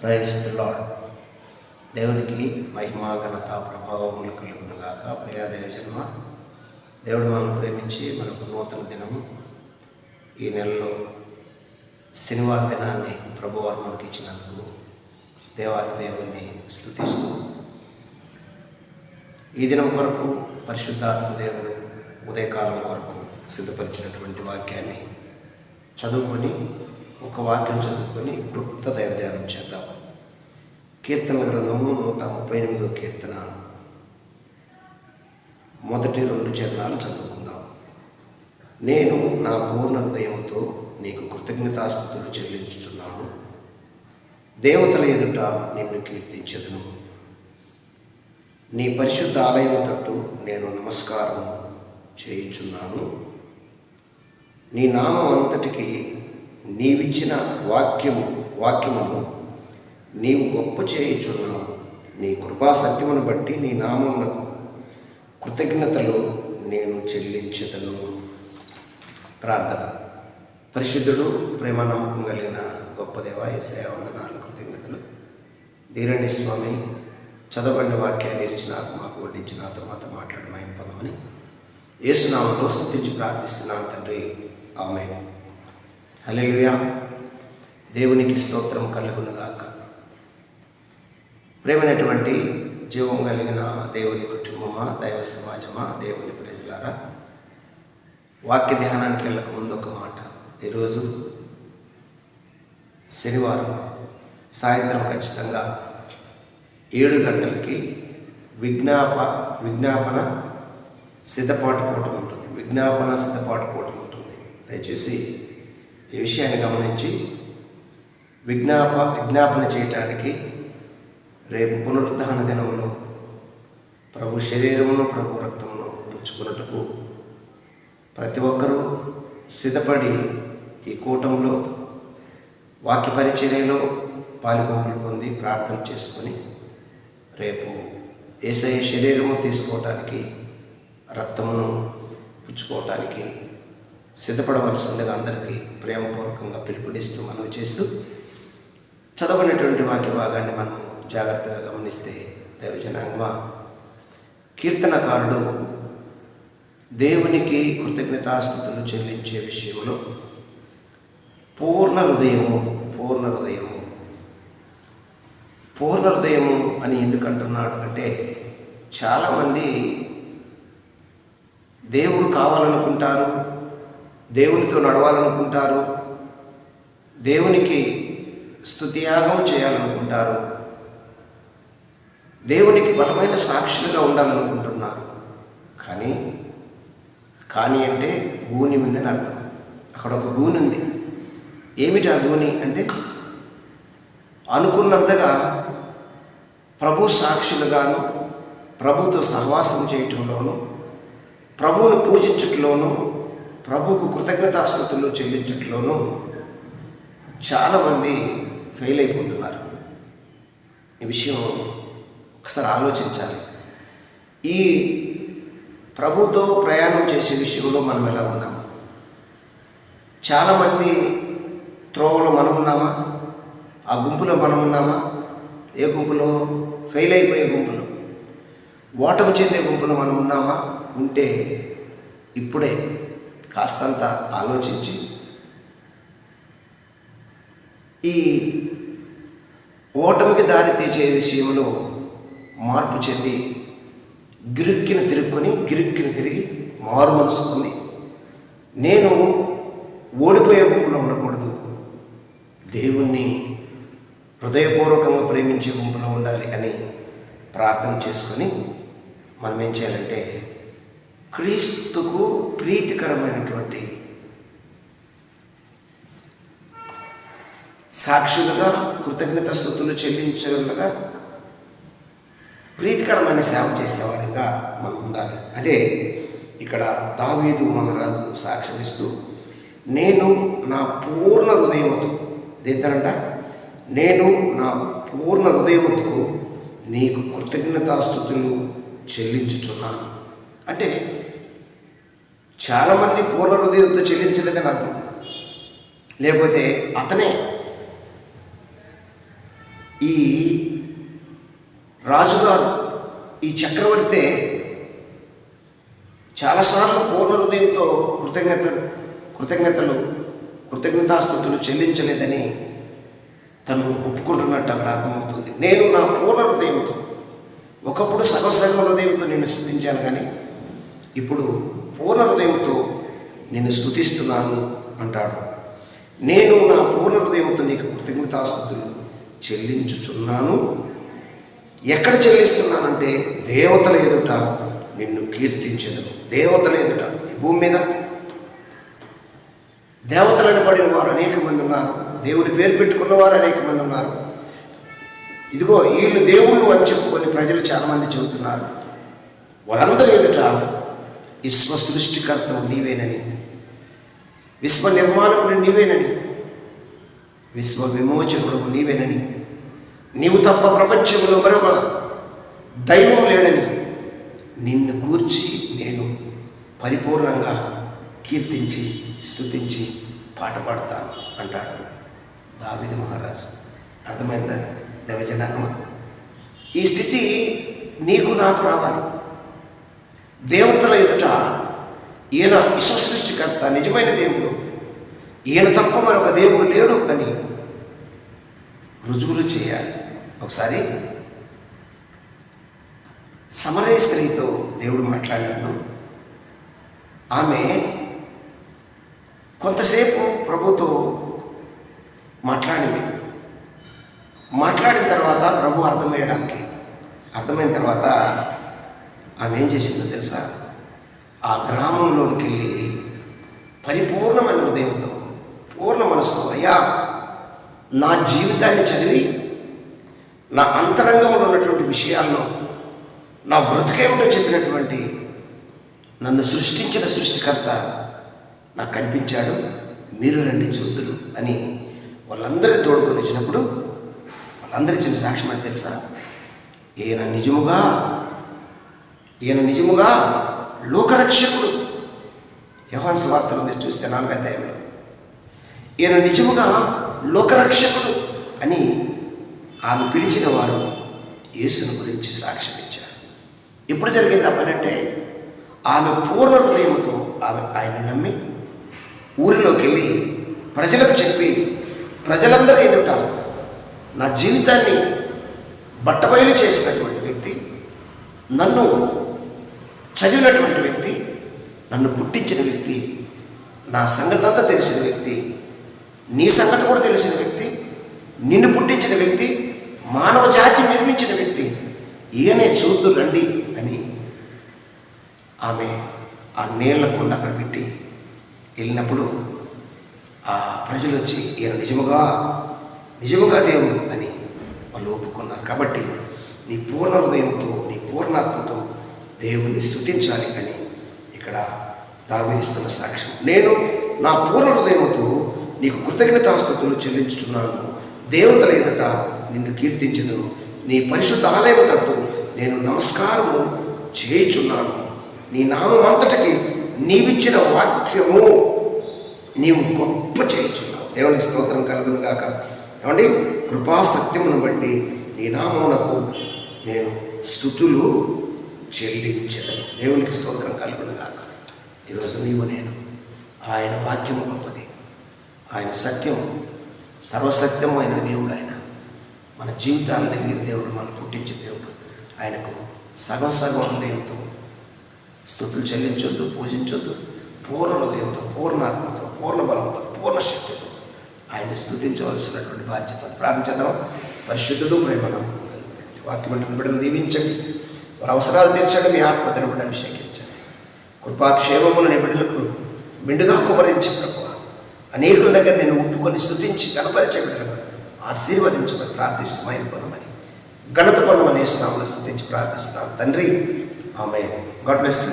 Praise lord దేవునికి మహిమా ఘనత ప్రభావములు కలుగునుగాక గాక. జన్మ దేవుడు మనం ప్రేమించి మనకు నూతన దినము. ఈ నెలలో శనివారం దినాన్ని ప్రభువారు మనకి ఇచ్చినందుకు దేవాది దేవుణ్ణి స్థుతిస్తూ ఈ దినం వరకు పరిశుద్ధాత్మ దేవుడు ఉదయకాలం వరకు సిద్ధపరిచినటువంటి వాక్యాన్ని చదువుకొని ఒక వాక్యం చదువుకొని క్లుప్త దైవధ్యానం చేద్దాం. కీర్తన గ్రంథము నూట ముప్పై ఎనిమిదో కీర్తన. మొదటి రెండు చరణాలు చదువుకుందాం. నేను నా పూర్ణ హృదయంతో నీకు కృతజ్ఞతాస్థుతులు చెల్లించుచున్నాను. దేవతల ఎదుట నిన్ను కీర్తించదును. నీ పరిశుద్ధ ఆలయం తట్టు నేను నమస్కారం చేయించున్నాను. నీ నామం అంతటికి నీవిచ్చిన వాక్యము వాక్యమును నీవు గొప్ప చేయుచున్నావు. నీ కృపా సత్యమును బట్టి నీ నామమునకు కృతజ్ఞతలు నేను చెల్లించదను. ప్రార్థన. పరిశుద్ధుడు ప్రేమ నమ్మకం కలిగిన గొప్ప దేవ ఏసయ వందనాలు కృతజ్ఞతలు. దీరండి స్వామి చదవండి వాక్యాన్ని ఇచ్చిన నాకు మాకు వడ్డించి నాతో మాతో మాట్లాడమని పొందమని ఏసునామంలో స్థుతించి ప్రార్థిస్తున్నాను తండ్రి. ఆమె అలెలుయా దేవునికి స్తోత్రం కలుగునుగాక. ప్రేమైనటువంటి జీవం కలిగిన దేవుని కుటుంబమా దైవ సమాజమా దేవుని ప్రజలారా? వాక్య ధ్యానానికి వెళ్ళక ముందు ఒక మాట. ఈరోజు శనివారం సాయంత్రం ఖచ్చితంగా ఏడు గంటలకి విజ్ఞాప విజ్ఞాపన సిద్ధపాటు కూటం ఉంటుంది. విజ్ఞాపన సిద్ధపాటు కూటం ఉంటుంది. దయచేసి ఈ విషయాన్ని గమనించి విజ్ఞాప విజ్ఞాపన చేయటానికి రేపు పునరుద్ధరణ దినంలో ప్రభు శరీరమును ప్రభు రక్తమును పుచ్చుకున్నట్టుకు ప్రతి ఒక్కరూ సిద్ధపడి ఈ కూటంలో వాక్య పరిచర్యలో పాలుపంపులు పొంది ప్రార్థన చేసుకొని రేపు ఏసఐ శరీరము తీసుకోవటానికి రక్తమును పుచ్చుకోవటానికి సిద్ధపడవలసిందిగా అందరికీ ప్రేమపూర్వకంగా పిలుపునిస్తూ మనం చేస్తూ చదవనటువంటి వాక్య భాగాన్ని మనం జాగ్రత్తగా గమనిస్తే దైవజనాంగమా? కీర్తనకారుడు దేవునికి కృతజ్ఞతాస్థుతులు చెల్లించే విషయంలో పూర్ణ హృదయము పూర్ణ హృదయము. పూర్ణ హృదయము అని ఎందుకంటున్నాడు అంటే చాలామంది దేవుడు కావాలనుకుంటారు దేవునితో నడవాలనుకుంటారు. దేవునికి స్తుతియాగం చేయాలనుకుంటారు. దేవునికి బలమైన సాక్షులుగా ఉండాలనుకుంటున్నారు. కానీ కానీ అంటే గూని ఉందని అర్థం. అక్కడ ఒక గూని ఉంది. ఏమిటి ఆ గూని అంటే అనుకున్నంతగా ప్రభు సాక్షులుగాను ప్రభుతో సహవాసం చేయటంలోనూ ప్రభువును పూజించటంలోనూ ప్రభుకు కృతజ్ఞతాస్థుతులు చెల్లించట్లోనూ చాలామంది ఫెయిల్ అయిపోతున్నారు. ఈ విషయం ఒకసారి ఆలోచించాలి. ఈ ప్రభుతో ప్రయాణం చేసే విషయంలో మనం ఎలా ఉన్నాము చాలామంది త్రోవలో మనం ఉన్నామా? ఆ గుంపులో మనం ఉన్నామా? ఏ గుంపులో? ఫెయిల్ అయిపోయే గుంపులో. ఓటమి చెందే గుంపులో మనం ఉన్నామా? ఉంటే ఇప్పుడే కాస్తంత ఆలోచించి ఈ ఓటమికి దారి తీసే విషయంలో మార్పు చెంది గిరుక్కిన తిరుక్కొని గిరుక్కిన తిరిగి మారు మనసుకుంది నేను ఓడిపోయే గుంపులో ఉండకూడదు. దేవుణ్ణి హృదయపూర్వకంగా ప్రేమించే గుంపులో ఉండాలి అని ప్రార్థన చేసుకొని మనం ఏం చేయాలంటే క్రీస్తుకు ప్రీతికరమైనటువంటి సాక్షులుగా కృతజ్ఞత స్థుతులు చెల్లించగలగా ప్రీతికరమైన సేవ చేసేవారిగా మనం ఉండాలి. అదే ఇక్కడ దావీదు మహారాజు సాక్ష్యమిస్తూ నేను నా పూర్ణ హృదయముతో దేంతనంట నేను నా పూర్ణ హృదయముతో నీకు కృతజ్ఞతాస్థుతులు చెల్లించుచున్నాను. అంటే చాలామంది పూర్ణ హృదయంతో చెల్లించలేదని అర్థం. లేకపోతే అతనే ఈ రాజుగారు ఈ చక్రవర్తి చాలాసార్లు పూర్ణ హృదయంతో కృతజ్ఞత కృతజ్ఞతలు కృతజ్ఞతాస్థుతులు చెల్లించలేదని తను ఒప్పుకుంటున్నట్టు అక్కడ అర్థమవుతుంది. నేను నా పూర్ణ హృదయంతో ఒకప్పుడు సర్వసర్వ హృదయంతో నేను స్థుతించాను కానీ ఇప్పుడు పూర్ణ హృదయంతో నిన్ను స్థుతిస్తున్నాను అంటాడు. నేను నా పూర్ణ హృదయంతో నీకు కృతజ్ఞతాస్థుతులు చెల్లించుచున్నాను. ఎక్కడ చెల్లిస్తున్నానంటే దేవతల ఎదుట నిన్ను కీర్తించదు దేవతల ఎదుట ఈ భూమి మీద. దేవతలను పడిన వారు అనేక మంది ఉన్నారు. దేవుని పేరు పెట్టుకున్న వారు అనేక మంది ఉన్నారు. ఇదిగో వీళ్ళు దేవుళ్ళు అని చెప్పుకొని ప్రజలు చాలామంది చెబుతున్నారు. వారందరి ఎదుట విశ్వ సృష్టికర్తవు నీవేనని. విశ్వ నిర్మాణకుడు నీవేనని. విశ్వ విమోచకుడు నీవేనని. నీవు తప్ప ప్రపంచంలో మరొక దైవం లేడని. నిన్ను గూర్చి నేను పరిపూర్ణంగా కీర్తించి స్తుతించి పాట పాడతాను అంటాడు దావిది మహారాజు. అర్థమైందా? దేవజనాంగమ? ఈ స్థితి నీకు నాకు రావాలి. దేవతల ఎదుట ఈయన విశ్వసృష్టికర్త నిజమైన దేవుడు. ఈయన తప్ప మరొక దేవుడు లేడు అని రుజువులు చేయాలి. ఒకసారి సమరయ స్త్రీతో దేవుడు మాట్లాడినప్పుడు ఆమె కొంతసేపు ప్రభుతో మాట్లాడింది. మాట్లాడిన తర్వాత ప్రభు అర్థమయ్యడానికి అర్థమైన తర్వాత ఆమె ఏం చేసిందో తెలుసా? ఆ గ్రామంలోనికి వెళ్ళి పరిపూర్ణమైన హృదయంతో పూర్ణ మనసుతో అయ్యా నా జీవితాన్ని చదివి నా అంతరంగంలో ఉన్నటువంటి విషయాల్లో నా బ్రతుకేమిటో చెప్పినటువంటి నన్ను సృష్టించిన సృష్టికర్త నాకు కనిపించాడు మీరు రండి చూద్దురు అని వాళ్ళందరినీ తోడుకొని వచ్చినప్పుడు వాళ్ళందరి చిన్న సాక్ష్యం అని తెలుసా? ఈయన నిజముగా ఈయన నిజముగా లోకరక్షకుడు. యోహాన్ వార్తలు మీరు చూస్తే నాలుగు అధ్యాయంలో. ఈయన నిజముగా లోకరక్షకుడు అని ఆమె పిలిచిన వారు యేసుని గురించి సాక్ష్యం ఇచ్చారు ఎప్పుడు జరిగింది పని అంటే ఆమె పూర్ణ హృదయంతో ఆమె ఆయన నమ్మి ఊరిలోకి వెళ్ళి ప్రజలకు చెప్పి ప్రజలందరూ ఎదుట నా జీవితాన్ని బట్టబయలు చేసినటువంటి వ్యక్తి నన్ను చదివినటువంటి వ్యక్తి నన్ను పుట్టించిన వ్యక్తి నా సంగతంతా తెలిసిన వ్యక్తి నీ సంగతి కూడా తెలిసిన వ్యక్తి నిన్ను పుట్టించిన వ్యక్తి మానవ జాతి నిర్మించిన వ్యక్తి ఈయనే చూద్దు రండి అని ఆమె ఆ నీళ్ళ కుండ అక్కడ పెట్టి వెళ్ళినప్పుడు ఆ ప్రజలు వచ్చి ఈయన నిజముగా నిజముగా దేవుడు అని వాళ్ళు ఒప్పుకున్నారు. కాబట్టి నీ పూర్ణ హృదయంతో నీ పూర్ణాత్మతో దేవుణ్ణి స్థుతించాలి అని ఇక్కడ దావినిస్తున్న సాక్ష్యం. నేను నా పూర్ణ హృదయముతో నీకు కృతజ్ఞతాస్థుతులు చెల్లించుచున్నాను. దేవతల ఎదుట నిన్ను కీర్తించదును. నీ పరిశుద్ధ ఆలయము తట్టు నేను నమస్కారము చేయుచున్నాను. నీ నామంతటికి నీవిచ్చిన వాక్యము నీవు గొప్ప చేయుచున్నావు. దేవుని స్తోత్రం కలుగును గాక. ఏమండి? కృపాసత్యమును బట్టి నీ నామమునకు నేను స్థుతులు చెల్లించదను. దేవునికి స్తోత్రం కలుగును గాక. ఈరోజు నీవు నేను. ఆయన వాక్యము గొప్పది. ఆయన సత్యం సర్వసత్యమైన దేవుడు ఆయన మన జీవితాలను ఎరిగిన దేవుడు మనం పుట్టించిన దేవుడు. ఆయనకు సగం సగం హృదయంతో స్థుతులు చెల్లించొద్దు పూజించొద్దు. పూర్ణ హృదయంతో పూర్ణాత్మతో పూర్ణ బలంతో పూర్ణ శక్తితో ఆయన్ని స్థుతించవలసినటువంటి బాధ్యత ప్రార్థించడం పరిశుద్ధుడు ప్రేమ నమ్మకం వాక్యమంటే బిడ్డలు దీవించండి. వారి అవసరాలు తీర్చండి మీ ఆత్మ బిడ్డ అభిషేకించండి. కృపాక్షేమములు నిబిడలకు బిడ్డలకు మెండుగా కుమరించి ప్రభు అనేకుల దగ్గర నేను ఒప్పుకొని స్థుతించి కనపరిచే బిడ్డలుగా ఆశీర్వదించమని ప్రార్థిస్తూ మైన పొందమని ఘనత పొందమని స్నామను స్థుతించి ప్రార్థిస్తున్నాను తండ్రి ఆమె గాడ్ బ్లెస్ యూ.